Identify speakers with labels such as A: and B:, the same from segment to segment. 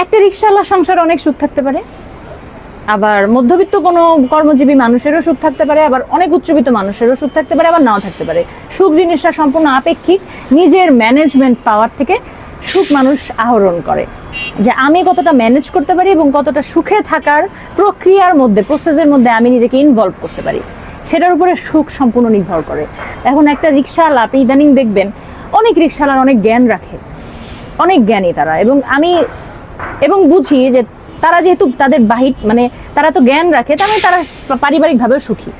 A: একটা রিক্সাওয়ালা সংসারে অনেক সুখ থাকতে পারে। আবার মধ্যবিত্ত কোনো কর্মজীবী মানুষেরও সুখ থাকতে পারে, আবার অনেক উচ্চবিত্ত মানুষেরও সুখ থাকতে পারে, আবার নাও থাকতে পারে। সুখ জিনিসটা সম্পূর্ণ আপেক্ষিক, নিজের ম্যানেজমেন্ট পাওয়ার থেকে সুখ মানুষ আহরণ করে। যে আমি কতটা ম্যানেজ করতে পারি এবং কতটা সুখে থাকার প্রক্রিয়ার মধ্যে প্রসেসের মধ্যে আমি নিজেকে ইনভলভ করতে পারি। সেটার উপরে সুখ সম্পূর্ণ নির্ভর করে। এখন একটা রিক্সাওয়ালা আপনি ইদানিং দেখবেন, অনেক রিক্সাওয়ালার অনেক জ্ঞান রাখে। অনেক জ্ঞানী তারা এবং আমি এবং বুঝি যে তারা যেহেতু তাদের বাহির মানে তারা তো জ্ঞান রাখে তাহলে তারা পারিবারিকভাবেও সুখী।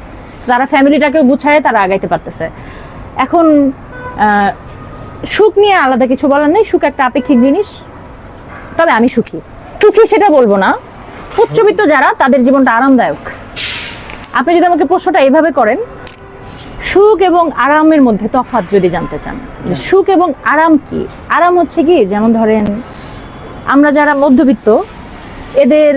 A: তারা ফ্যামিলিটাকেও গুছায় তারা আগাইতে পারতেছে। এখন সুখ নিয়ে আলাদা কিছু বলার নেই সুখ একটা আপেক্ষিক জিনিস। তবে আমি সুখী। সুখী সেটা বলব না। উচ্চবিত্ত যারা তাদের জীবনটা আরামদায়ক। আপনি যদি আমাকে প্রশ্নটা এইভাবে করেন সুখ এবং আরামের মধ্যে তফাৎ যদি জানতে চান যে সুখ এবং আরাম কি? আরাম হচ্ছে কি? যেমন ধরেন আমরা যারা মধ্যবিত্ত, এদের,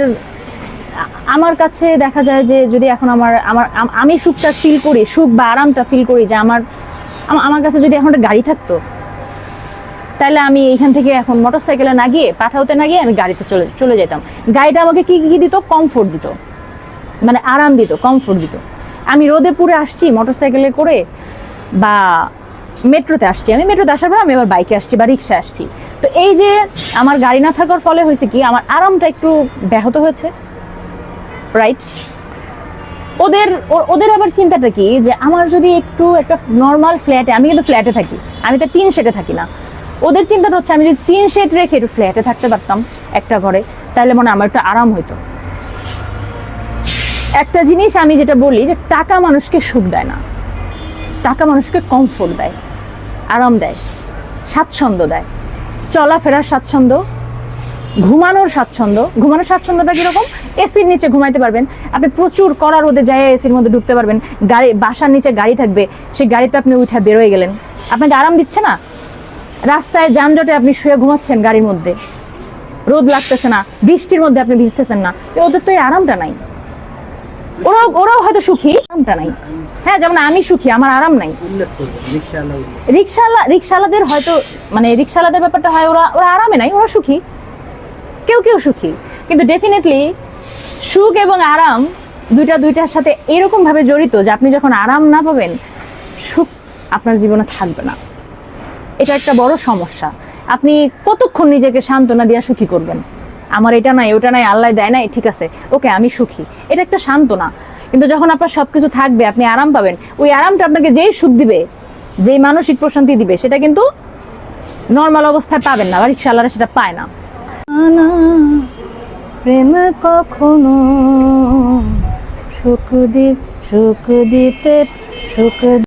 A: আমার কাছে দেখা যায় যে যদি এখন আমার আমার, আমি সুখটা ফিল করি, সুখ বা আরামটা ফিল করি যে আমার আমার কাছে যদি এখন একটা গাড়ি থাকতো, তাহলে আমি এখান থেকে এখন মোটর সাইকেলে না গিয়ে, পাঠাওতে না গিয়ে আমি গাড়িতে চলে চলে যেতাম। গাড়িটা আমাকে কি, কী দিত? কমফোর্ট দিত। মানে আরাম দিত কমফোর্ট দিত। আমি রোদে পুরে আসছি মোটর সাইকেলে করে বা মেট্রোতে আসছি। আমি মেট্রোতে আসার পর আমি আবার বাইকে আসছি বা রিক্সা আসছি। তো এই যে আমার গাড়ি না থাকার ফলে হয়েছে কি, আমার আরামটা একটু ব্যাহত হয়েছে রাইট ওদের ওদের আবার চিন্তাটা কি, যে আমার যদি একটু একটা নর্মাল ফ্ল্যাটে আমি কিন্তু ফ্ল্যাটে থাকি, আমি তো তিন শেডে থাকি না। ওদের চিন্তাটা হচ্ছে, আমি যদি তিন শেড রেখে একটু ফ্ল্যাটে থাকতে পারতাম একটা ঘরে, তাহলে মনে আমার একটু আরাম হইতো। একটা জিনিস আমি যেটা বলি, যে টাকা মানুষকে সুখ দেয় না। টাকা মানুষকে কমফোর্ট দেয়, আরাম দেয়, স্বাচ্ছন্দ্য দেয়। চলাফেরার স্বাচ্ছন্দ্য, ঘুমানোর স্বাচ্ছন্দ্য। ঘুমানোর স্বাচ্ছন্দ্যটা কীরকম? এসির নিচে ঘুমাইতে পারবেন। আপনি প্রচুর কড়া রোদে যায় এসির মধ্যে ঢুকতে পারবেন। গাড়ি, বাসার নিচে গাড়ি থাকবে। সেই গাড়িতে আপনি উঠে বেরোয় গেলেন। আপনাকে আরাম দিচ্ছে না? রাস্তায় যানজটে আপনি শুয়ে ঘুমাচ্ছেন গাড়ির মধ্যে। রোদ লাগতেছে না। বৃষ্টির মধ্যে আপনি ভিজতেছেন না। ওদের তো এই আরামটা নাই। ওরাও ওরাও হয়তো সুখী। আরামটা নাই। হ্যাঁ যেমন আমি সুখী, আমার আরাম নাই।
B: রিক্সাওয়ালা
A: রিক্সাওয়ালাদের হয়তো মানে রিক্সাওয়ালাদের ব্যাপারটা হয়, ওরা ওরা আরামে নাই, ওরা সুখী। কেউ কেউ সুখী। কিন্তু ডেফিনেটলি সুখ এবং আরাম দুইটা দুইটার সাথে এরকম ভাবে জড়িত যে আপনি যখন আরাম না পাবেন, সুখ আপনার জীবনে থাকবে না। এটা একটা বড় সমস্যা। আপনি কতক্ষণ নিজেকে সান্ত্বনা দিয়ে সুখী করবেন? আমার এটা নাই, ওটা নাই, আল্লাহ দেয় নাই, ঠিক আছে, ওকে, আমি সুখী। এটা একটা সান্ত্বনা। কিন্তু যখন আপনার সবকিছু থাকবে, আপনি আরাম পাবেন, ওই আরামটা আপনাকে যেই সুখ দিবে, যেই মানসিক প্রশান্তি দিবে, সেটা কিন্তু নর্মাল অবস্থায় পাবেন না রিক্সাওয়ালারা সেটা পায় না। প্রেম কখনো সুখ দিতে, সুখ